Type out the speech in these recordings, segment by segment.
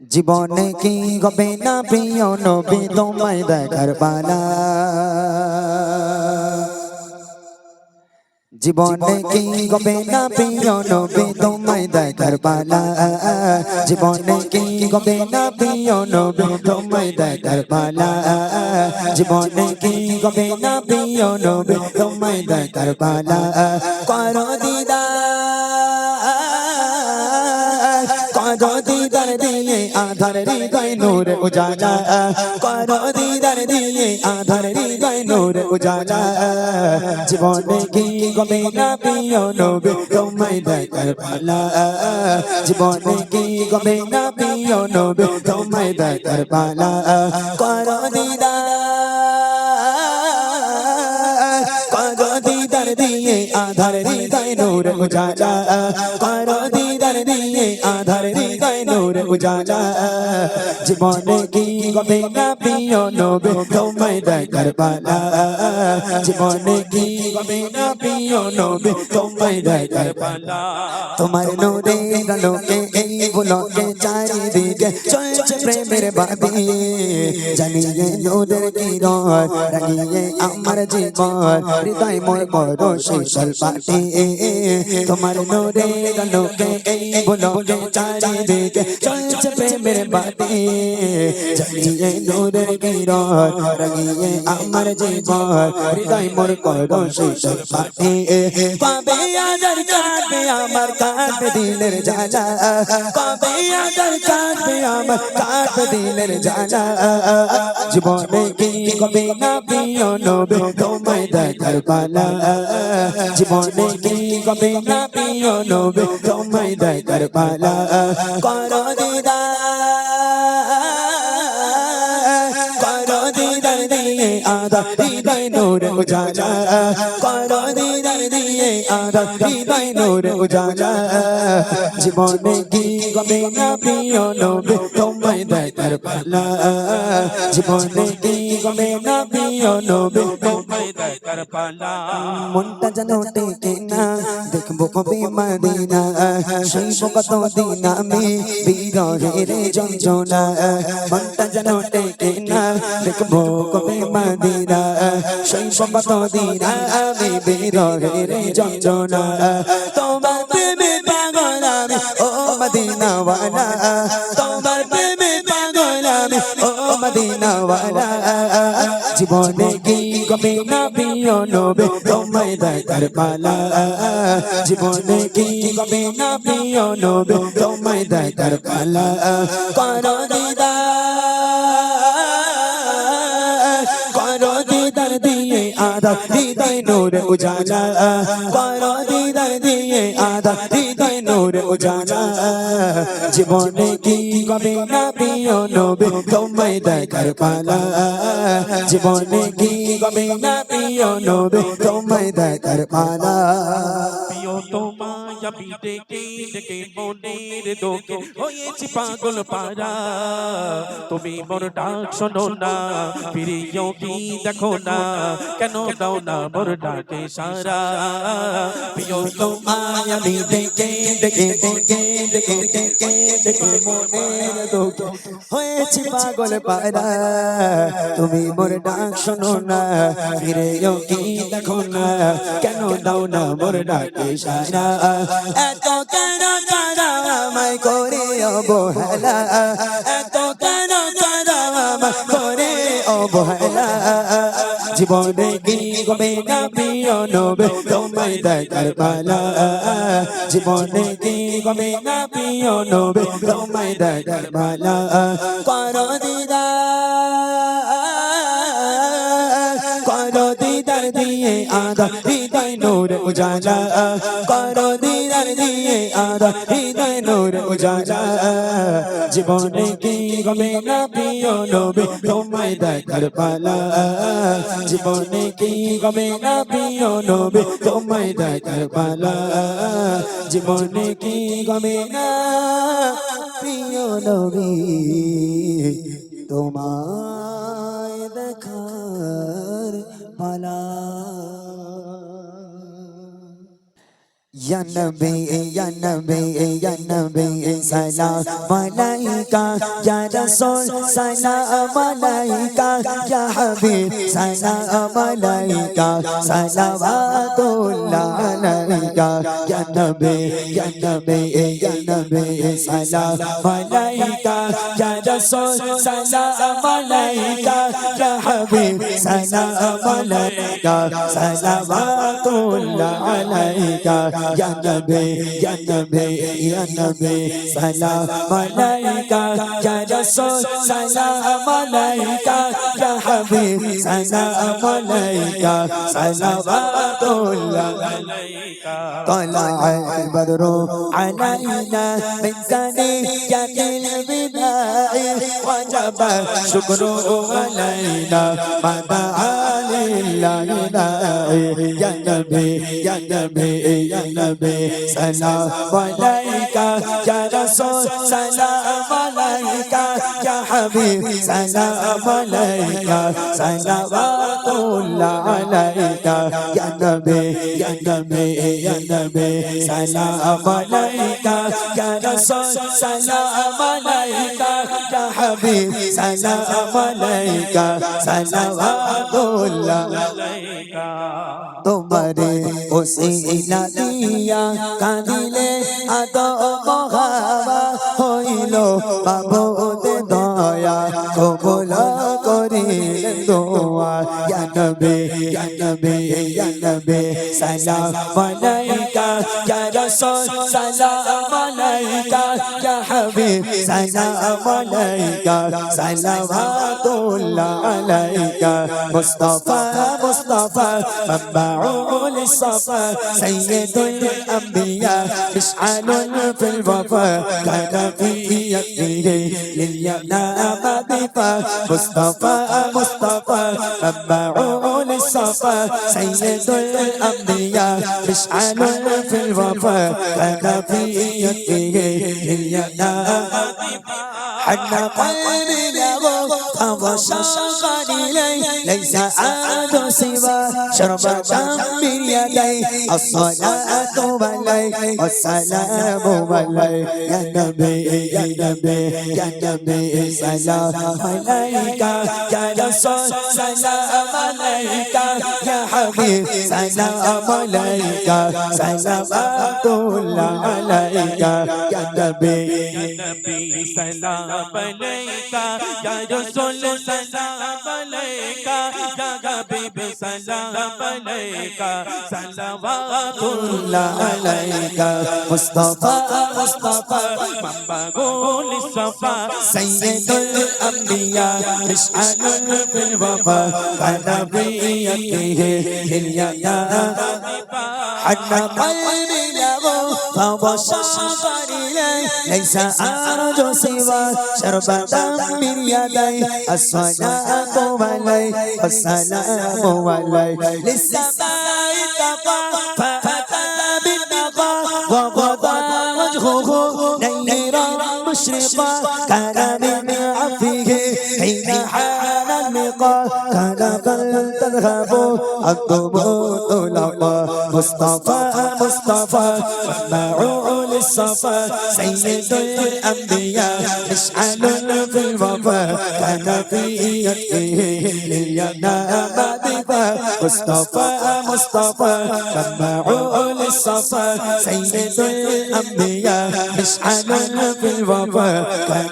জীবনে কি হবে না প্রিয় নবী তোমায় দেখার পালা? জীবনে কি হবে না প্রিয় নবী তোমায় দেখার পালা? জীবনে কি হবে না প্রিয় নবী তোমায় দেখার পালা? জীবনে কি হবে না প্রিয় নবী তোমায় দেখার পালা? করো দিদা করো আধার হৃদয় নূর উজালা। করো দিদার দিয়ে আধার হৃদয় নূর উজালা। জীবনে কি গবে না প্রিয় নবী, তোমায় দেখার পালা। জীবনে কি গবে না প্রিয় নবী, তোমায় দেখার পালা। করো দিদার করো দিদার দিয়ে আধার হৃদয় নূর উজালা। করো দিদার দিয়ে আধার হৃদয় নূর উজালা। জীবনে কি গবে না প্রিয় নবে তোমায় দেখার পালা। জীবনে কি গবে না প্রিয় নবে তোমায় দেখার পালা। তোমার নূরে গলোকে এই বুলকে চারিদিকে চলছে প্রেমের বাদি জানিয়ে নূরের কিরণ রাগিয়ে আমার জীবন, হৃদয় মোর বড় শীতল পাটি তোমার নূরে গলোকে এই বুলকে চারিদিকে চলছে প্রেমের বাদি জানিয়ে নূরের কিরণ রাগিয়ে আমার জীবন হৃদয় মোর বড় শীতল পাটি পাবে আদার কাটবে আমার কাটবে দিলের জ্বালা কবে আদার কাটবে আমার কাটবে দিলের জ্বালা জীবনে কি কবে না প্রিয় নবে তোমায় দেখার পালা জীবনে কি কবে না প্রিয় নবে তোমায় দেখার পালা করো হৃদয় নূর উজালা। করো দিদার দিয়ে আদা হৃদয় নূর উজালা। জীবনে কি গবে না প্রিয় নবে, তোমায় দেখার পালা। জীবনে কি গবে না প্রিয় নবে। দেখার পালা মনটা যেন টেকে না দেখব কবে মদিনা শৈব কত দিন আমি, বিরহের যন্ত্রণা মনটা যেন টেকে না দেখব কবে মদিনা শৈব কত দিন আমি, বিরহের যন্ত্রণা। তোমার প্রেমে পাগল আমি, ও মদিনাওয়ালা। তোমার প্রেমে পাগল আমি, ও মদিনাওয়ালা। জীবনে কি কবে না প্রিয় নবে তোমায় দেখার পালা। জীবনে কি কবে না প্রিয় নবে তোমায় দেখার পালা। করো দিদা, করো দিদার দিয়ে আদা নূর উজালা করো দিদার দিয়ে আদা হৃদয় নূর উজালা। জীবনে কি কবে না প্রিয় নবে, তোমায় দেখার পালা। জীবনে কি কবে না প্রিয় নবে, তোমায় দেখার পালা। প্রিয় তোমায় আমি ডেকে ডেকে মনের দোকে হয়েছি পাগল পারা তুমি মোর ডাক শোনো না প্রিয় কি দেখো না? কেন দাও না মোর ডাকে সারা? প্রিয় তোমায় আমি ডেকে ডেকে ডেকে ডেকে ডেকে ডেকে মনের দুঃখ। হয়েছি পাগল পারা তুমি মোর ডাক শোনো না, ফিরেও কি দেখো না? কেন দাও না মোর ডাকে সারা? এত কেন কারা করে অবহেলা? এত কেন কারা অবহেলা? জীবনে কি গবে না প্রিয় নবে? তোমায় দেখার পালা। জীবনে কি গবে না প্রিয় নবে? তোমায় দেখার পালা। করো দিদা। আদা, হৃদয় নূর উজালা। করো দিদার দিয়ে আদা, হৃদয় নূর উজালা। জীবনে কি গবে না প্রিয় নবে, তোমায় দেখার পালা। জীবনে কি গবে না প্রিয় নবে, তোমায় দেখার পালা। জীবনে কি গবে না প্রিয় নবী, তোমায় দেখার পালা। Ya Nabi, Ya Nabi, Ya Nabi, salam alaika, Ya Rasul, salam alaika, Ya Habib, salam alaika, salawatullah alaika, Ya Nabi, Ya Nabi, Ya Nabi, salam alaika, Ya Rasul, salam alaika, Ya Habib, salam alaika, salawatullah alaika, ya nabi ya nabi ya nabi salam alayka ya rasul salam alayka ya habib salam alayka salawatullah alayka tala al badru alayna min saniyati al bidah وجب الشكر علينا ما دعا لله داعي يا نبي يا نبي يا نبي سلام عليك يا رسول سلام عليك يا حبيب سلام عليك صلوات الله عليك يا نبي يا نبي يا نبي سلام عليك يا رسول سلام عليك يا حبيب سلام عليك صلوات الله عليك تمہارے اسی نیا کاندلے آدم नबी या नबी या नबी सलाम अलैका या रसूल सलाम अलैका या हबीब सलाम अलैका सलावतुल्लाह अलैका मुस्तफा मुस्तफा मबाउल الصفا سيد الأنبياء مشعل في الوفا كان في يده لليمنى مضيفا مصطفى مصطفى مبعوث للصفا سيد الأنبياء مشعل في الوفا كان في يده للينام حن قلبي أغشى شقني لي ليس آد سوى شربة من يدي الصلاة علي والسلام علي يا نبي يا نبي يا نبي سلام عليك يا رسول سلام عليك يا حبيب سلام عليك سلامات الله عليك يا نبي يا نبي سلام عليك يا رسول رسول سلام علیکہ یا حبیب سلام علیکہ صلوات اللہ علیکہ مصطفی مصطفی مبغول صفا سید الانبیاء اشعل بالوفا نبیتی ہے ہلیہ حق قلبی فهو شوق إليه ليس أرجو سوى شربة من يديه الصلاة عليه والسلام عليه للسماء تقى فأتى بالنقى وغضى وجهه نيرا مشرقا كان من عفه حين حان اللقاء كان قد تذهب الضبوط لقى مصطفى مصطفى منبع للصفا. سيد الأنبياء مشعل في الوفا. كان في يده للينام دفا مصطفى مصطفى منبع للصفا سيد الأنبياء مشعل في الوفا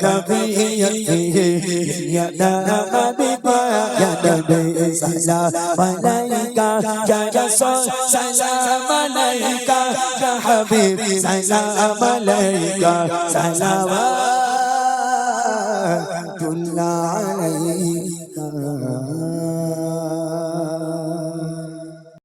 كان في يده للينام دفا يا نبي سلام عليك يا رسول سلام عليك يا حبيب سلام عليك صلوات الله عليك